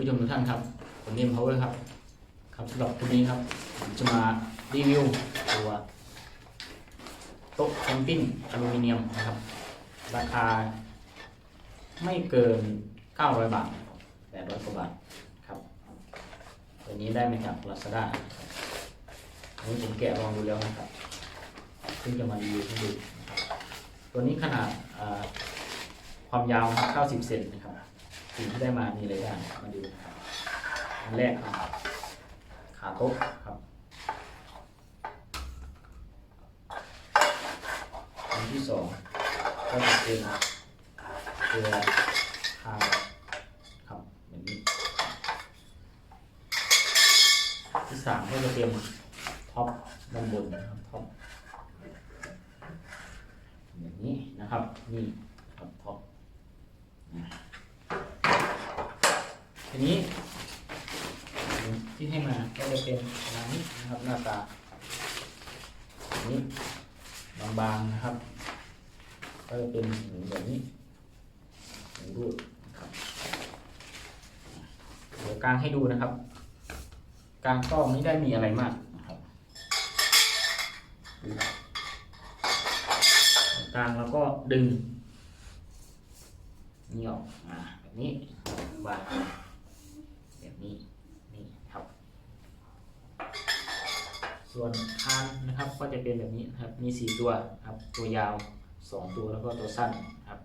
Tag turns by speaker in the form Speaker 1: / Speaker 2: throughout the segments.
Speaker 1: ผู้ชมทุกท่านครับ ผมเนมพาวเวอร์ครับ ครับสำหรับวันนี้ครับผมจะมารีวิวตัวโต๊ะแคมปิ้งอลูมิเนียมนะครับ ราคาไม่เกิน 900 บาท 800 กว่าบาทครับตัวนี้ได้มาจาก Lazada อันนี้ผมแกะลองดูแล้วนะครับซึ่งจะมารีวิวให้ดู ตัวนี้ขนาดความยาวนะครับ90 เซนนะครับ สิ่งที่ได้มามีอะไรบ้างมาดูนะครับอันแรกครับ ขาโต๊ะครับอันที่สองก็จะเป็นตัวคางครับแบบนี้ที่สามก็จะเป็นท็อปด้านบนนะครับท็อปแบบนี้นะครับนี่ครับท็อป ทีนี้ที่ให้มาก็จะเป็นประมาณนี้นะครับหน้าตาอันนี้บางๆนะครับ ก็จะเป็นหแบบนี้หนรูดนะครับเดี๋ยวกางให้ดูนะครับ กลางก็ไม่ได้มีอะไรมากนะครับดูกางแล้วก็ดึงนี่ออกมาแบบนี้วาง นี้นี่ครับ ส่วนคานนะครับก็จะเป็นแบบนี้ครับมีสี่ตัวครับตัวยาวสองตัวแล้วก็ตัวสั้นครับ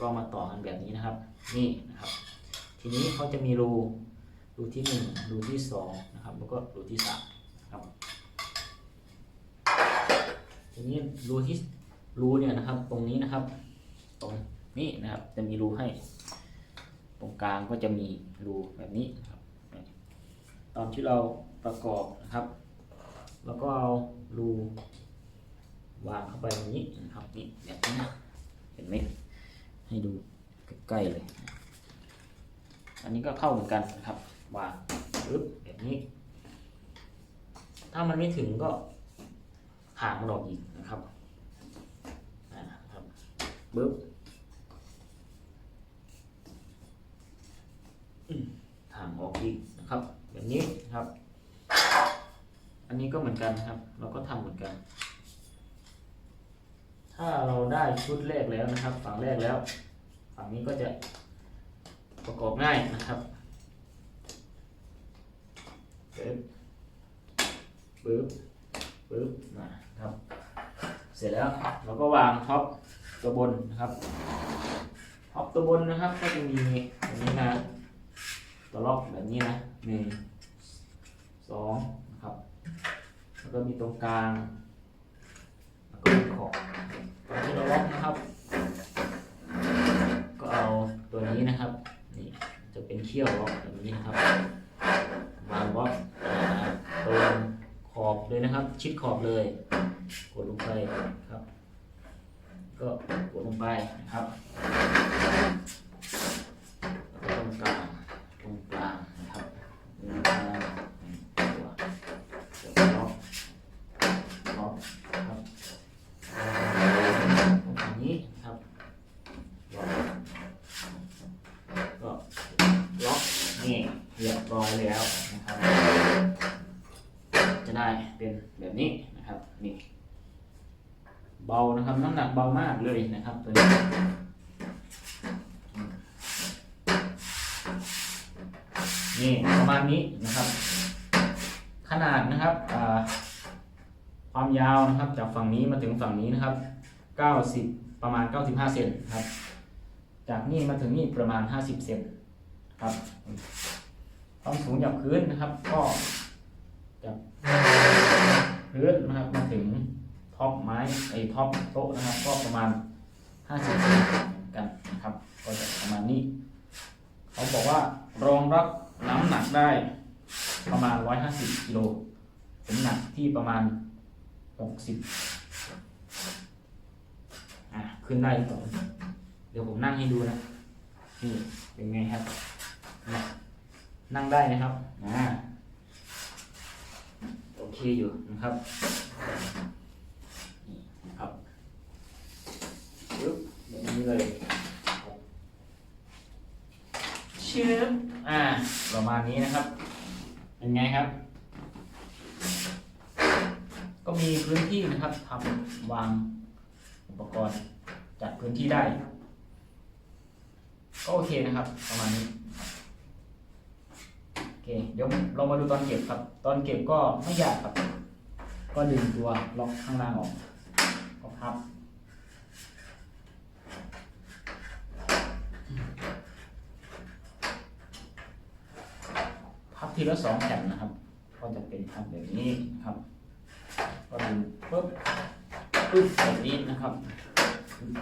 Speaker 1: ก็มาต่อกันแบบนี้นะครับ นี่นะครับ ทีนี้เขาจะมีรูรูที่หนึ่งรูที่สองนะครับแล้วก็รูที่สามครับทีนี้รูที่รูเนี่ยนะครับตรงนี้นะครับ ตรงนี้นะครับจะมีรูให้ ตรงกลางก็จะมีรูแบบนี้ครับตอนที่เราประกอบนะครับ แล้วก็เอารูวางเข้าไปตรงนี้นะครับนี่แบบนี้นะเห็นไหมให้ดูใกล้ๆเลย อันนี้ก็เข้าเหมือนกันนะครับ วางปึ๊บแบบนี้ ถ้ามันไม่ถึงก็ห่างมันออกอีกนะครับอ่าครับปึ๊บ ห่างออกอีกนะครับ แบบนี้นะครับ อั นี้ก็เหมือนกันนะครับ เราก็ทำเหมือนกัน ถ้าเราได้ชุดแรกแล้วนะครับ ฝั่งแรกแล้ว ฝั่งนี้ก็จะประกอบง่ายนะครับปึ๊บปึ๊บปึ๊บนะครับ เสร็จแล้วเราก็วางท็อปตัวบนนะครับท็อปตัวบนนะครับ ก็จะมีอย่างนี้นะตัวล็อกแบบนี้นะหนึ่งสองนะครับ แล้วก็มีตรงกลาง แล้วก็มีขอบตอนที่เราล็อกนะครับ ก็เอาตัวนี้นะครับ นี่จะเป็นเขี้ยวล็อกแบบนี้นะครับ วางล็อกตรงขอบเลยนะครับ ชิดขอบเลย กดลงไปครับ ก็กดลงไปนะครับแล้วก็ตรงกลาง ตรงกลางนะครับตรงกลางตัวตัวล็อกล็อกครับตรง นี้ครับล็อกก็ล็อกนี่เรียบร้อยแล้วนะครับ จะได้เป็นแบบนี้นะครับนี่เบานะครับน้ำหนักเบามากเลยนะครับตัวนี้นี่ประมาณนี้นะครับ ขนาดนะครับความยาวนะครับจากฝั่งนี้มาถึงฝั่งนี้นะครับ 90 ประมาณ 95 เซนครับ จากนี่มาถึงนี่ประมาณ 50 เซนครับความสูงจากพื้นนะครับ ก็จากพื้นนะครับมาถึงท็อปไม้ไอ้ท็อปโต๊ะนะครับ ก็ประมาณ 50เซนกันนะครับ ก็จะประมาณนี้เขาบอกว่ารองรับน้ำหนักได้ประมาณ 150กิโลผมหนักที่ประมาณ 60 ขึ้นได้หรือเปล่าเดี๋ยวผมนั่งให้ดูนะ นี่เป็นไงครับเนี่ยนั่งได้นะครับอ่าโอเคอยู่นะครับนี่นะครับปึ๊บแบบนี้เลยชชื้ออ่า ประมาณนี้นะครับ เป็นไงครับ ก็มีพื้นที่นะครับทำวางอุปกรณ์ จัดพื้นที่ได้ ก็โอเคนะครับ ประมาณนี้โอเคเดี๋ยวเรามาดูตอนเก็บครับ ตอนเก็บก็ไม่ยากครับ ก็ดึงตัวล็อกข้างล่างออกก็พับพับทีละสองแผ่นนะครับ ก็จะเป็นพับแบบนี้นะครับ ก็ดึงปุ๊บปุ๊บแบบนี้นะครับ ดึง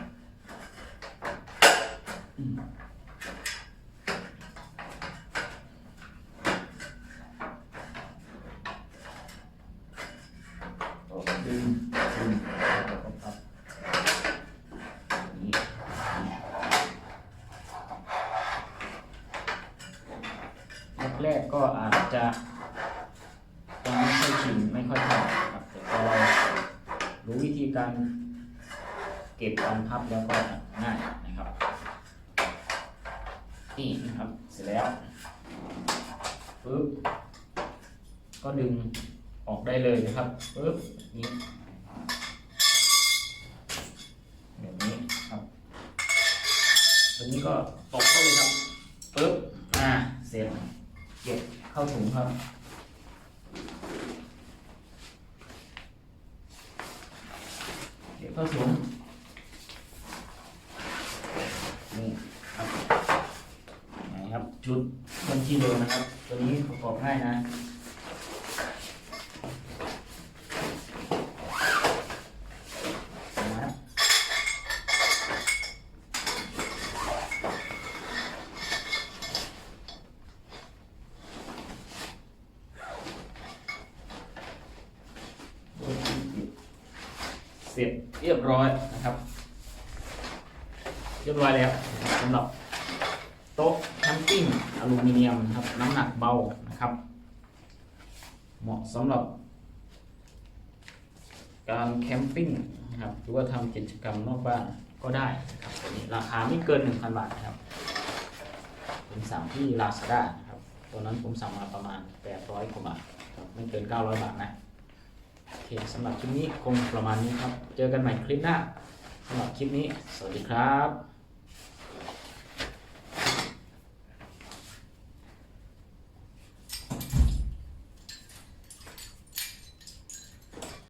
Speaker 1: ดึงแล้วก็พับนี้แรกๆก็อาจจะยังไม่ค่อยชินไม่ค่อยถนัดครับแต่พอเรารู้วิธีการ เก็บการพับแล้วก็ง่ายนะครับ นี่นะครับเสร็จแล้วปึ๊บก็ดึงออกได้เลยนะครับปึ๊บนี่แบบนี้ครับตัวนี้ก็ตกเข้าเลยครับปึ๊บอ่าเสร็จเก็บเข้าถุงครับเก็บเข้าถุงนี่ครับนะครับ ชุดเคลื่อนที่เร็วนะครับ ตัวนี้ประกอบง่ายนะเสร็จเรียบร้อยนะครับ เรียบร้อยแล้วสำหรับ โต๊ะแคมปิ้งอลูมิเนียมนะครับน้ำหนักเบานะครับ เหมาะสำหรับ การแคมปิ้งนะครับหรือว่าทำกิจกรรมนอกบ้านก็ได้นะครับตัวนี้ราคาไม่เกิน 1,000 บาทนะครับเป็นสั่งที่ Lazada นะครับตัวนั้นผมสั่งมาประมาณ 800กว่าบาทครับไม่เกิน 900 บาทนะโอเคสำหรับคลิปนี้คงประมาณนี้ครับ เจอกันใหม่คลิปหน้าสำหรับคลิปนี้ สวัสดีครับ